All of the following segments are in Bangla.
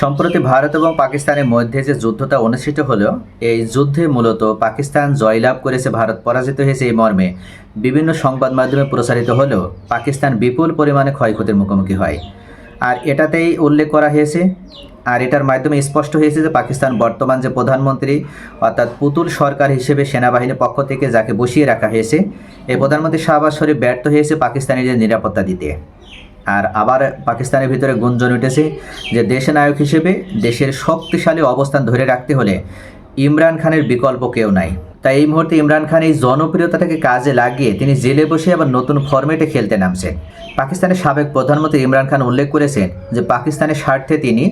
সম্প্রতি ভারত এবং পাকিস্তানের মধ্যে যে যুদ্ধটা অনুষ্ঠিত হলো, এই যুদ্ধে মূলত পাকিস্তান জয়লাভ করেছে ভারত, পরাজিত হয়েছে এই মর্মে। বিভিন্ন সংবাদ মাধ্যমে প্রচারিত হলেও পাকিস্তান বিপুল পরিমাণে ক্ষয়ক্ষতির মুখোমুখি হয়। আর এটাতেই উল্লেখ করা হয়েছে, আর এটার মাধ্যমে স্পষ্ট হয়েছে যে পাকিস্তান বর্তমান যে প্রধানমন্ত্রী, অর্থাৎ পুতুল সরকার হিসেবে সেনাবাহিনীর পক্ষ থেকে যাকে বসিয়ে রাখা হয়েছে এই প্রধানমন্ত্রী শাহবাজ শরীফ ব্যর্থ হয়েছে পাকিস্তানিদের নিরাপত্তা দিতে। আর আবার পাকিস্তানের ভিতরে গুঞ্জন উঠেছে যে দেশের নায়ক হিসেবে দেশের শক্তিশালী অবস্থান ধরে রাখতে হলে ইমরান খানের বিকল্প কেউ নাই। তাই এই মুহূর্তে ইমরান খান এই জনপ্রিয়তাটাকে কাজে লাগিয়ে তিনি জেলে বসে আবার নতুন ফরম্যাটে খেলতে নামছেন। পাকিস্তানের সাবেক প্রধানমন্ত্রী ইমরান খান উল্লেখ করেছেন যে পাকিস্তানের স্বার্থে তিনি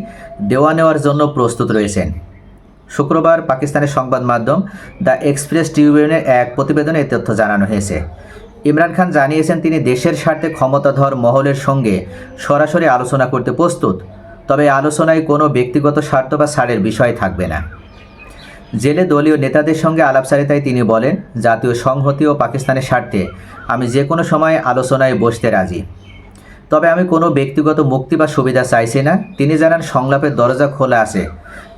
দেওয়া নেওয়ার জন্য প্রস্তুত রয়েছেন। শুক্রবার পাকিস্তানের সংবাদ মাধ্যম দ্য এক্সপ্রেস ট্রিবিউনের এক প্রতিবেদনে এই তথ্য জানানো হয়েছে। ইমরান খান জানিয়েছেন তিনি দেশের স্বার্থে ক্ষমতাধর মহলের সঙ্গে সরাসরি আলোচনা করতে প্রস্তুত, তবে আলোচনায় কোনো ব্যক্তিগত স্বার্থ বা ছাড়ের বিষয় থাকবে না। জেলে দলীয় নেতাদের সঙ্গে আলাপচারিতায় তিনি বলেন, জাতীয় সংহতি ও পাকিস্তানের স্বার্থে আমি যে কোনো সময় আলোচনায় বসতে রাজি। তবে আমি কোনো ব্যক্তিগত মুক্তি বা সুবিধা চাইছি না। তিনি জানান, সংলাপের দরজা খোলা আছে।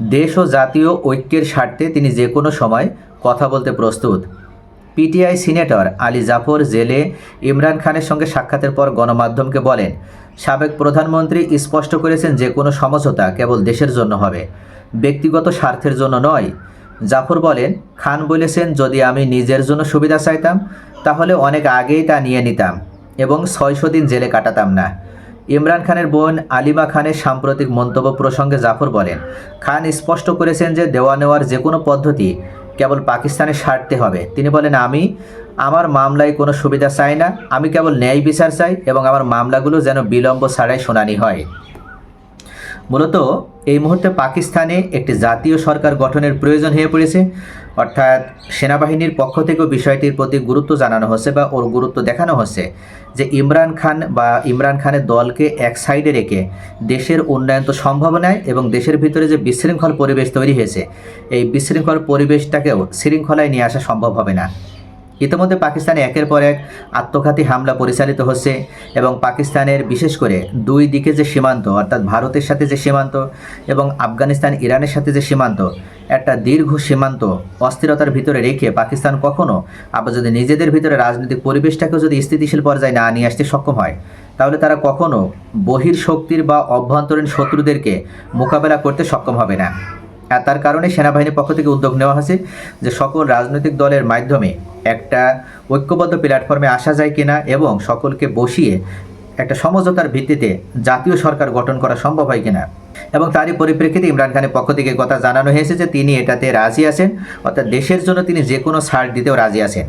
দেশ ও জাতীয় ঐক্যের স্বার্থে তিনি যে কোনো সময় কথা বলতে প্রস্তুত। পিটিআই সিনেটর আলী জাফর জেলে ইমরান খানের সঙ্গে সাক্ষাতের পর গণমাধ্যমকে বলেন, সাবেক প্রধানমন্ত্রী স্পষ্ট করেছেন যে কোনো সমঝোতা কেবল দেশের জন্য হবে, ব্যক্তিগত স্বার্থের জন্য নয়। জাফর বলেন, খান বলেছেন, যদি আমি নিজের জন্য সুবিধা চাইতাম, তাহলে অনেক আগেই তা নিয়ে নিতাম এবং ছয়শো দিন জেলে কাটাতাম না। ইমরান খানের বোন আলিমা খানের সাম্প্রতিক মন্তব্য প্রসঙ্গে জাফর বলেন, খান স্পষ্ট করেছেন যে দেওয়া নেওয়ার যে কোনো পদ্ধতি কেবল পাকিস্তানের স্বার্থে হবে। তিনি বলেন, আমি, আমার মামলায় কোনো সুবিধা চাই না। আমি কেবল ন্যায় বিচার চাই এবং আমার মামলাগুলো যেন বিলম্ব ছাড়াই শুনানি হয়। মূলত এই মুহূর্তে পাকিস্তানে একটি জাতীয় সরকার গঠনের প্রয়োজন হয়ে পড়েছে। অর্থাৎ সেনাবাহিনীর পক্ষ থেকেও বিষয়টির প্রতি গুরুত্ব জানানো হচ্ছে বা ওর গুরুত্ব দেখানো হচ্ছে যে ইমরান খান বা ইমরান খানের দলকে এক সাইডে রেখে দেশের উন্নয়ন তো সম্ভব নয় এবং দেশের ভিতরে যে বিশৃঙ্খল পরিবেশ তৈরি হয়েছে, এই বিশৃঙ্খল পরিবেশটাকেও শৃঙ্খলায় নিয়ে আসা সম্ভব হবে না। ইতিমধ্যে পাকিস্তানে একের পর এক আত্মঘাতী হামলা পরিচালিত হচ্ছে এবং পাকিস্তানের বিশেষ করে দুই দিকে যে সীমান্ত, অর্থাৎ ভারতের সাথে যে সীমান্ত এবং আফগানিস্তান ইরানের সাথে যে সীমান্ত একটা দীর্ঘ সীমান্ত অস্থিরতার ভিতরে রেখে পাকিস্তান কখনো আবার যদি নিজেদের ভিতরে রাজনৈতিক পরিবেশটাকেও যদি স্থিতিশীল পর্যায়ে না নিয়ে আসতে সক্ষম হয়, তাহলে তারা কখনো বহির শক্তির বা অভ্যন্তরীণ শত্রুদেরকে মোকাবেলা করতে সক্ষম হবে না। আর তার কারণে সেনাবাহিনীর পক্ষ থেকে উদ্যোগ নেওয়া হয়েছে যে সকল রাজনৈতিক দলের মাধ্যমে একটা ঐক্যবদ্ধ প্ল্যাটফর্মে আসা যায় কিনা এবং সকলকে বসিয়ে একটা সমঝোতার ভিত্তিতে জাতীয় সরকার গঠন করা সম্ভব হয় কিনা। এবং তারই পরিপ্রেক্ষিতে ইমরান খানের পক্ষ থেকে কথা জানানো হয়েছে যে তিনি এটাতে রাজি আছেন, অর্থাৎ দেশের জন্য তিনি যে কোনো ছাড় দিতেও রাজি আছেন।